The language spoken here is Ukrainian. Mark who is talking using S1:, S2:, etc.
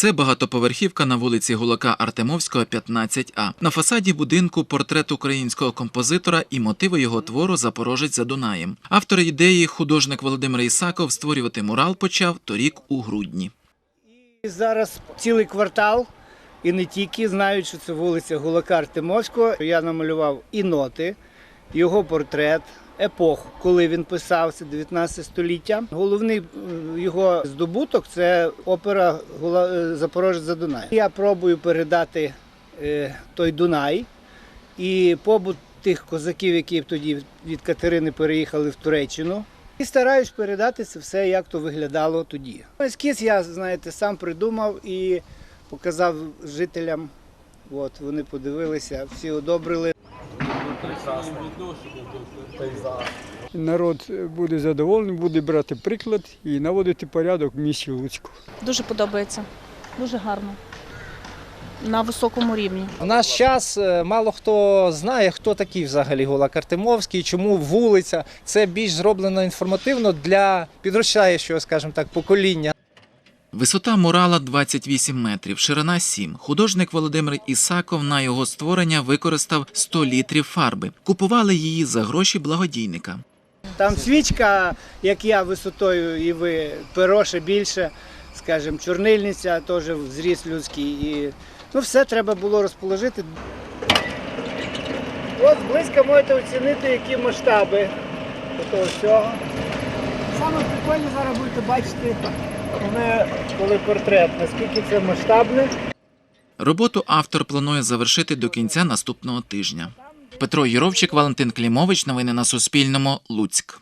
S1: Це багатоповерхівка на вулиці Гулака Артемовського, 15А. На фасаді будинку портрет українського композитора і мотиви його твору Запорожець за Дунаєм. Автор ідеї, художник Володимир Ісаков, створювати мурал почав торік у грудні.
S2: Зараз цілий квартал, і не тільки знають, що це вулиця Гулака Артемовського. Я намалював і ноти, його портрет, епоху, коли він писався, 19 століття. Головний е, його здобуток це опера «Гула- е, Запорожець за Дунай. Я пробую передати е, той Дунай і побут тих козаків, які тоді від Катерини переїхали в Туреччину. І стараюсь передати це все, як то виглядало тоді. Ескіз я, знаєте, сам придумав і показав жителям. От, вони подивилися, всі одобрили.
S3: Народ буде задоволений, буде брати приклад і наводити порядок в місті Луцьку.
S4: Дуже подобається. Дуже гарно. На високому рівні.
S5: В наш час е, мало хто знає, хто такий взагалі Гулак Артемовський, чому вулиця. Це більш зроблено інформативно для підрощаючого, скажімо так, покоління.
S1: Висота мурала 28 метрів, ширина 7. Художник Володимир Ісаков на його створення використав 100 літрів фарби. Купували її за гроші благодійника.
S2: Там свічка, як я, висотою, і ви перо ще більше, скажімо, чорнильниця теж зріс людський. І, ну, все треба було розположити. От близько можете оцінити, які масштаби того всього. Саме прикольне зараз будете бачити, коли, коли портрет, наскільки це масштабне.
S1: Роботу автор планує завершити до кінця наступного тижня. Петро Юровчик, Валентин Клімович. Новини на Суспільному. Луцьк.